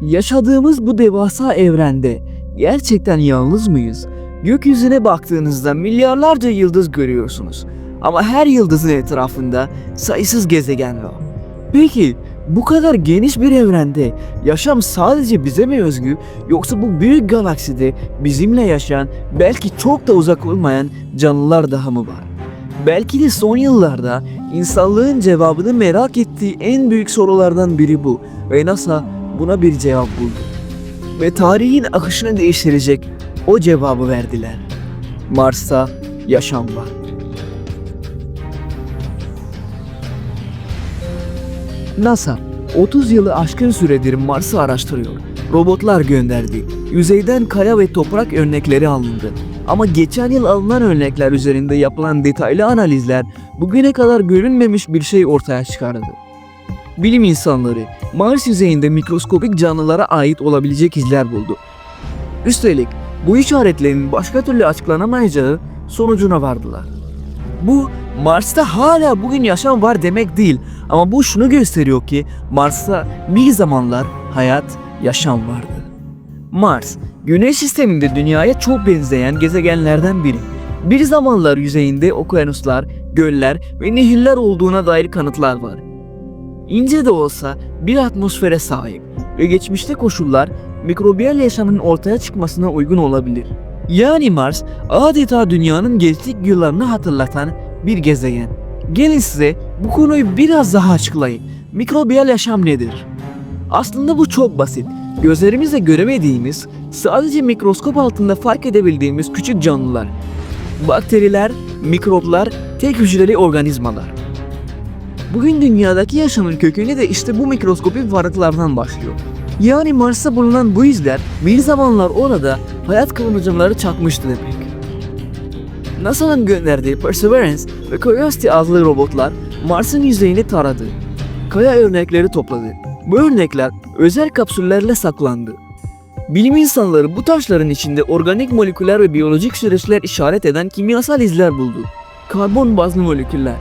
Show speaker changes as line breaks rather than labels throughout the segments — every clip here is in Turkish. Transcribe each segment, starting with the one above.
Yaşadığımız bu devasa evrende gerçekten yalnız mıyız? Gökyüzüne baktığınızda milyarlarca yıldız görüyorsunuz. Ama her yıldızın etrafında sayısız gezegen var. Peki bu kadar geniş bir evrende yaşam sadece bize mi özgü yoksa bu büyük galakside bizimle yaşayan belki çok da uzak olmayan canlılar daha mı var? Belki de son yıllarda insanlığın cevabını merak ettiği en büyük sorulardan biri bu ve NASA buna bir cevap buldu. Ve tarihin akışını değiştirecek o cevabı verdiler. Mars'ta yaşam var. NASA 30 yılı aşkın süredir Mars'ı araştırıyor. Robotlar gönderdi. Yüzeyden kaya ve toprak örnekleri alındı. Ama geçen yıl alınan örnekler üzerinde yapılan detaylı analizler bugüne kadar görünmemiş bir şey ortaya çıkardı. Bilim insanları Mars yüzeyinde mikroskopik canlılara ait olabilecek izler buldu. Üstelik bu işaretlerin başka türlü açıklanamayacağı sonucuna vardılar. Bu Mars'ta hala bugün yaşam var demek değil ama bu şunu gösteriyor ki Mars'ta bir zamanlar hayat, yaşam vardı. Mars, Güneş sisteminde Dünya'ya çok benzeyen gezegenlerden biri. Bir zamanlar yüzeyinde okyanuslar, göller ve nehirler olduğuna dair kanıtlar var. İnce de olsa bir atmosfere sahip ve geçmişte koşullar mikrobiyal yaşamın ortaya çıkmasına uygun olabilir. Yani Mars adeta dünyanın geçtik yıllarını hatırlatan bir gezegen. Gelin size bu konuyu biraz daha açıklayayım. Mikrobiyal yaşam nedir? Aslında bu çok basit. Gözlerimizle göremediğimiz, sadece mikroskop altında fark edebildiğimiz küçük canlılar. Bakteriler, mikroplar, tek hücreli organizmalar. Bugün dünyadaki yaşamın kökeni de işte bu mikroskopik varlıklardan başlıyor. Yani Mars'ta bulunan bu izler bir zamanlar orada hayat kıvılcımları çakmıştı demek. NASA'nın gönderdiği Perseverance ve Curiosity adlı robotlar Mars'ın yüzeyini taradı. Kaya örnekleri topladı. Bu örnekler özel kapsüllerle saklandı. Bilim insanları bu taşların içinde organik moleküler ve biyolojik süreçler işaret eden kimyasal izler buldu. Karbon bazlı moleküller,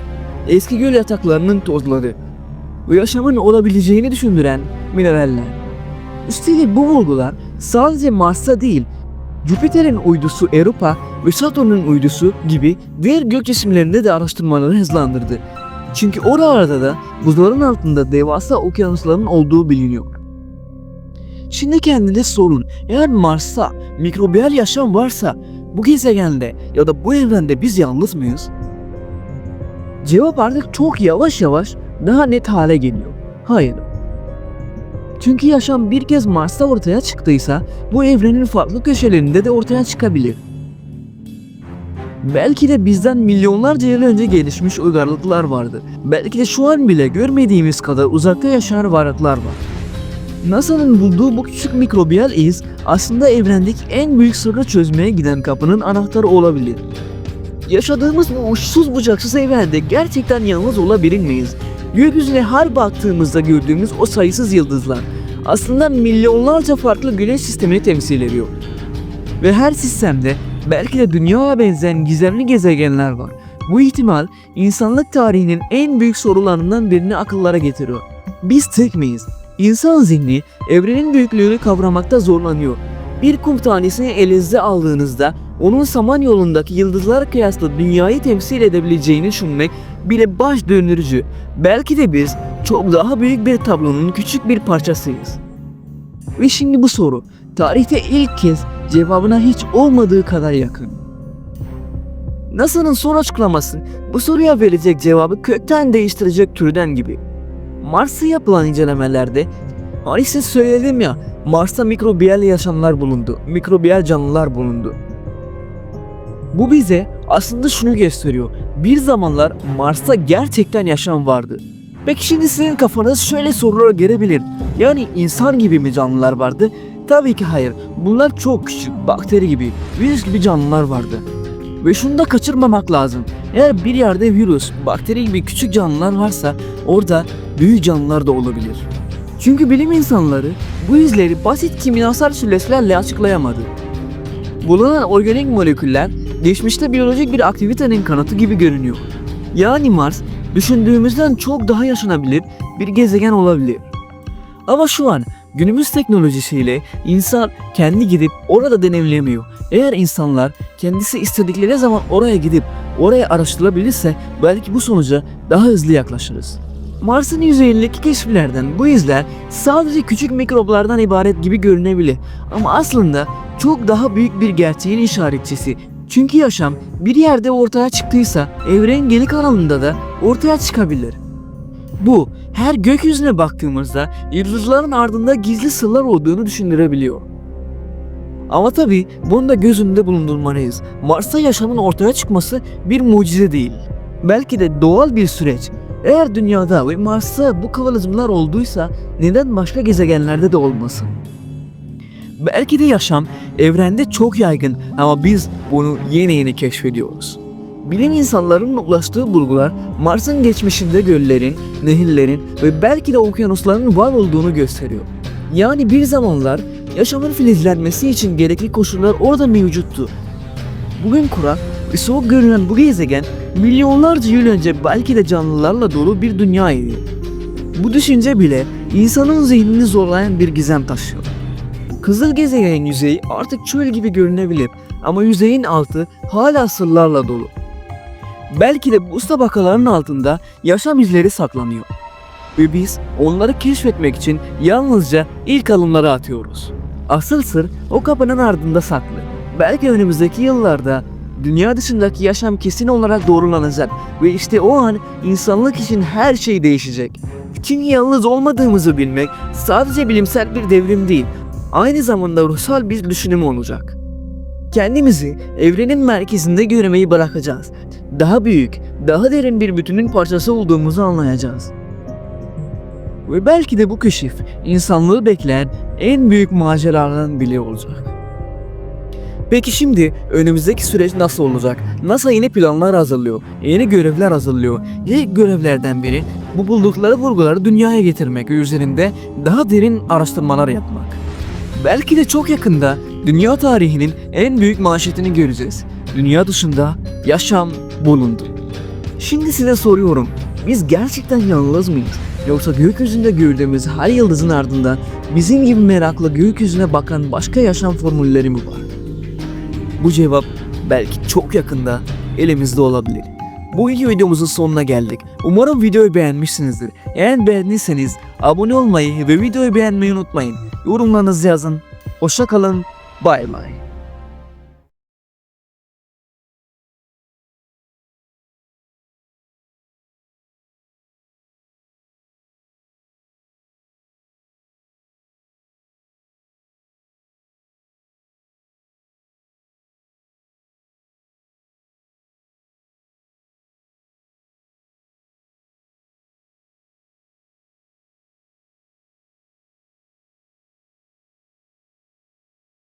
eski göl yataklarının tozları ve yaşamın olabileceğini düşündüren mineraller. Üstelik bu bulgular sadece Mars'ta değil, Jüpiter'in uydusu Europa ve Satürn'ün uydusu gibi diğer gök cisimlerinde de araştırmaları hızlandırdı. Çünkü oralarda da buzların altında devasa okyanusların olduğu biliniyor. Şimdi kendinize sorun, eğer Mars'ta mikrobiyal yaşam varsa bu gezegende ya da bu evrende biz yalnız mıyız? Cevap artık çok yavaş yavaş daha net hale geliyor. Hayır. Çünkü yaşam bir kez Mars'ta ortaya çıktıysa bu evrenin farklı köşelerinde de ortaya çıkabilir. Belki de bizden milyonlarca yıl önce gelişmiş uygarlıklar vardı. Belki de şu an bile görmediğimiz kadar uzakta yaşayan varlıklar var. NASA'nın bulduğu bu küçük mikrobiyal iz aslında evrendeki en büyük sırrı çözmeye giden kapının anahtarı olabilir. Yaşadığımız bu uçsuz bucaksız evrende gerçekten yalnız olabilir miyiz? Gökyüzüne her baktığımızda gördüğümüz o sayısız yıldızlar aslında milyonlarca farklı güneş sistemini temsil ediyor. Ve her sistemde belki de dünyaya benzeyen gizemli gezegenler var. Bu ihtimal insanlık tarihinin en büyük sorularından birini akıllara getiriyor. Biz tek miyiz? İnsan zihni evrenin büyüklüğünü kavramakta zorlanıyor. Bir kum tanesini elinizde aldığınızda onun samanyolundaki yıldızlar kıyasla dünyayı temsil edebileceğini düşünmek bile baş döndürücü. Belki de biz çok daha büyük bir tablonun küçük bir parçasıyız. Ve şimdi bu soru tarihte ilk kez cevabına hiç olmadığı kadar yakın. NASA'nın son açıklaması bu soruya verecek cevabı kökten değiştirecek türden gibi. Mars'a yapılan incelemelerde hani size söyledim ya Mars'ta mikrobiyal yaşamlar bulundu, mikrobiyal canlılar bulundu. Bu bize aslında şunu gösteriyor. Bir zamanlar Mars'ta gerçekten yaşam vardı. Peki şimdi sizin kafanız şöyle sorular gelebilir. Yani insan gibi mi canlılar vardı? Tabii ki hayır. Bunlar çok küçük, bakteri gibi, virüs gibi canlılar vardı. Ve şunu da kaçırmamak lazım. Eğer bir yerde virüs, bakteri gibi küçük canlılar varsa orada büyük canlılar da olabilir. Çünkü bilim insanları bu izleri basit kimyasal süreçlerle açıklayamadı. Bulunan organik moleküller geçmişte biyolojik bir aktivitenin kanıtı gibi görünüyor. Yani Mars düşündüğümüzden çok daha yaşanabilir bir gezegen olabilir. Ama şu an Günümüz teknolojisiyle insan kendi gidip orada deneyimlemiyor. Eğer insanlar kendisi istedikleri zaman oraya gidip oraya araştırabilirse belki bu sonuca daha hızlı yaklaşırız. Mars'ın yüzeyindeki keşiflerden bu izler sadece küçük mikroplardan ibaret gibi görünebilir. Ama aslında çok daha büyük bir gerçeğin işaretçisi. Çünkü yaşam bir yerde ortaya çıktıysa evrenin geri kalanında da ortaya çıkabilir. Bu her gökyüzüne baktığımızda yıldızların ardında gizli sırlar olduğunu düşündürebiliyor. Ama tabi bunu da göz önünde bulundurmalıyız. Mars'ta yaşamın ortaya çıkması bir mucize değil. Belki de doğal bir süreç. Eğer dünyada ve Mars'ta bu kıvılcımlar olduysa neden başka gezegenlerde de olmasın? Belki de yaşam evrende çok yaygın ama biz bunu yeni yeni keşfediyoruz. Bilim insanlarının ulaştığı bulgular Mars'ın geçmişinde göllerin, nehirlerin ve belki de okyanusların var olduğunu gösteriyor. Yani bir zamanlar yaşamın filizlenmesi için gerekli koşullar orada mevcuttu. Bugün kurak ve soğuk görünen bu gezegen milyonlarca yıl önce belki de canlılarla dolu bir dünyaydı. Bu düşünce bile insanın zihnini zorlayan bir gizem taşıyor. Kızıl gezegenin yüzeyi artık çöl gibi görünebilir ama yüzeyin altı hala sırlarla dolu. Belki de buz tabakalarının altında yaşam izleri saklanıyor. Ve biz onları keşfetmek için yalnızca ilk adımları atıyoruz. Asıl sır o kapının ardında saklı. Belki önümüzdeki yıllarda dünya dışındaki yaşam kesin olarak doğrulanacak ve işte o an insanlık için her şey değişecek. Çünkü yalnız olmadığımızı bilmek sadece bilimsel bir devrim değil, aynı zamanda ruhsal bir düşünüm olacak. Kendimizi evrenin merkezinde görmeyi bırakacağız. Daha büyük, daha derin bir bütünün parçası olduğumuzu anlayacağız. Ve belki de bu keşif insanlığı bekleyen en büyük maceralardan biri olacak. Peki şimdi önümüzdeki süreç nasıl olacak? NASA yeni planlar hazırlıyor, yeni görevler hazırlıyor. İlk görevlerden biri bu buldukları bulguları dünyaya getirmek ve üzerinde daha derin araştırmalar yapmak. Belki de çok yakında dünya tarihinin en büyük manşetini göreceğiz. Dünya dışında yaşam bulundu. Şimdi size soruyorum. Biz gerçekten yalnız mıyız? Yoksa gökyüzünde gördüğümüz her yıldızın ardında bizim gibi merakla gökyüzüne bakan başka yaşam formülleri mi var? Bu cevap belki çok yakında elimizde olabilir. Bu iki videomuzun sonuna geldik. Umarım videoyu beğenmişsinizdir. Eğer beğendiyseniz abone olmayı ve videoyu beğenmeyi unutmayın. Yorumlarınızı yazın. Hoşça kalın. Bay bay.